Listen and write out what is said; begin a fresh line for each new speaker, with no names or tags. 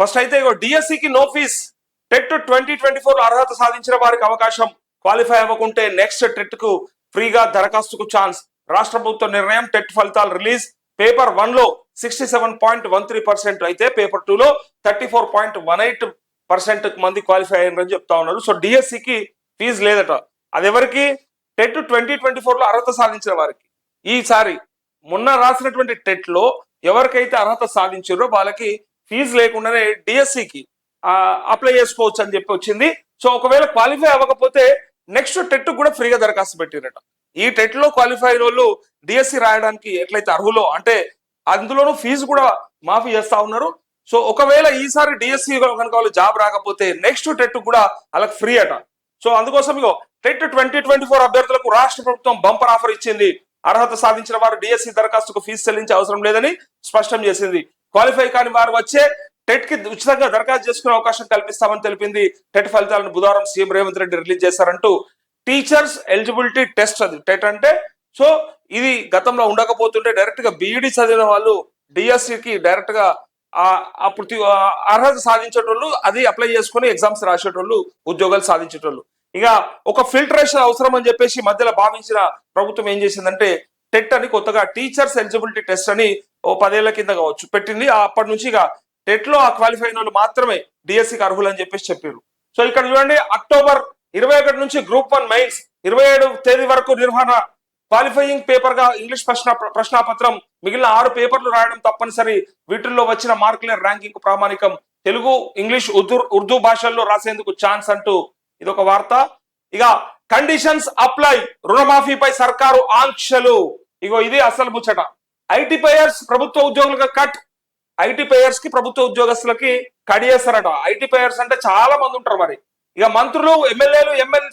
First అయితే ఇగో డిఎస్సికి no fees TET twenty twenty four అర్హత సాధించిన వారికి అవకాశం. క్వాలిఫై అవ్వకుంటే నెక్స్ట్ టెట్కు ఫ్రీగా దరఖాస్తుకు ఛాన్స్ రాష్ట్ర ప్రభుత్వ నిర్ణయం టెట్ ఫలితాలు రిలీజ్ పేపర్ వన్లో sixty seven point one three percent అయితే పేపర్ టూ లో thirty four point one eight percent మంది క్వాలిఫై అయ్యారని చెప్తా ఉన్నారు. సో డిఎస్సికి ఫీజు లేదట. అది ఎవరికి? టెట్ ట్వంటీ ట్వంటీ ఫోర్లో అర్హత సాధించిన వారికి. ఈసారి మొన్న రాసినటువంటి టెట్లో ఎవరికైతే అర్హత సాధించారో వాళ్ళకి ఫీజు లేకుండానే డిఎస్సికి అప్లై చేసుకోవచ్చు అని చెప్పి వచ్చింది. సో ఒకవేళ క్వాలిఫై అవ్వకపోతే నెక్స్ట్ టెట్ కూడా ఫ్రీగా దరఖాస్తు పెట్టిరట. ఈ టెట్లో క్వాలిఫై అయిన వాళ్ళు డిఎస్సి రాయడానికి ఎట్లయితే అర్హులో అంటే అందులోనూ ఫీజు కూడా మాఫీ చేస్తా ఉన్నారు. సో ఒకవేళ ఈసారి డిఎస్సి కనుక వాళ్ళు జాబ్ రాకపోతే నెక్స్ట్ టెట్ కూడా వాళ్ళకి ఫ్రీ అట. సో అందుకోసం ఇగో టెట్ ట్వంటీ ట్వంటీ ఫోర్ అభ్యర్థులకు రాష్ట్ర ప్రభుత్వం బంపర్ ఆఫర్ ఇచ్చింది. అర్హత సాధించిన వారు డిఎస్సి దరఖాస్తుకు ఫీజు చెల్లించే అవసరం లేదని స్పష్టం చేసింది. క్వాలిఫై కాని వారు వచ్చే టెట్కి ఉచితంగా దరఖాస్తు చేసుకునే అవకాశం కల్పిస్తామని తెలిపింది. టెట్ ఫలితాలను బుధవారం సీఎం రేవంత్ రెడ్డి రిలీజ్ చేశారంటూ టీచర్స్ ఎలిజిబిలిటీ టెస్ట్ అది. టెట్ అంటే సో ఇది గతంలో ఉండకపోతుంటే డైరెక్ట్గా బీఈడి చదివిన వాళ్ళు డిఎస్సికి డైరెక్ట్గా అప్పుడు అర్హత సాధించేటోళ్ళు అది అప్లై చేసుకుని ఎగ్జామ్స్ రాసేటోళ్ళు ఉద్యోగాలు సాధించేటోళ్ళు. ఇక ఒక ఫిల్టరేషన్ అవసరం అని చెప్పేసి మధ్యలో భావించిన ప్రభుత్వం ఏం చేసిందంటే టెట్ అని కొత్తగా టీచర్స్ ఎలిజిబిలిటీ టెస్ట్ అని ఓ పదేళ్ళ కింద కావచ్చు. పెట్టింది. అప్పటి నుంచి ఇక టెట్లో ఆ క్వాలిఫై అయిన వాళ్ళు మాత్రమే డిఎస్సికి అర్హులు అని చెప్పేసి చెప్పారు సో ఇక్కడ చూడండి అక్టోబర్ ఇరవై ఒకటి నుంచి గ్రూప్ వన్ మెయిన్స్ ఇరవై ఏడు తేదీ వరకు నిర్వహణ క్వాలిఫైయింగ్ పేపర్గా ఇంగ్లీష్ ప్రశ్న ప్రశ్నాపత్రం మిగిలిన ఆరు పేపర్లు రాయడం తప్పనిసరి. వీటిల్లో వచ్చిన మార్కుల ర్యాంకింగ్ ప్రామాణికం. తెలుగు ఇంగ్లీష్ ఉర్దూ ఉర్దూ భాషల్లో రాసేందుకు ఛాన్స్ అంటూ ఇది ఒక వార్త. ఇక కండిషన్స్ అప్లై. రుణమాఫీపై సర్కారు ఆంక్షలు. ఇగో ఇది అసలు ముచ్చట. ఐటీ పేయర్స్ ప్రభుత్వ ఉద్యోగులకు కట్. ఐటీ పేయర్స్కి ప్రభుత్వ ఉద్యోగస్తులకి కడియేస్తారట ఐటీ పేయర్స్ అంటే చాలా మంది ఉంటారు మరి. ఇక మంత్రులు ఎమ్మెల్యేలు ఎమ్మెల్సీ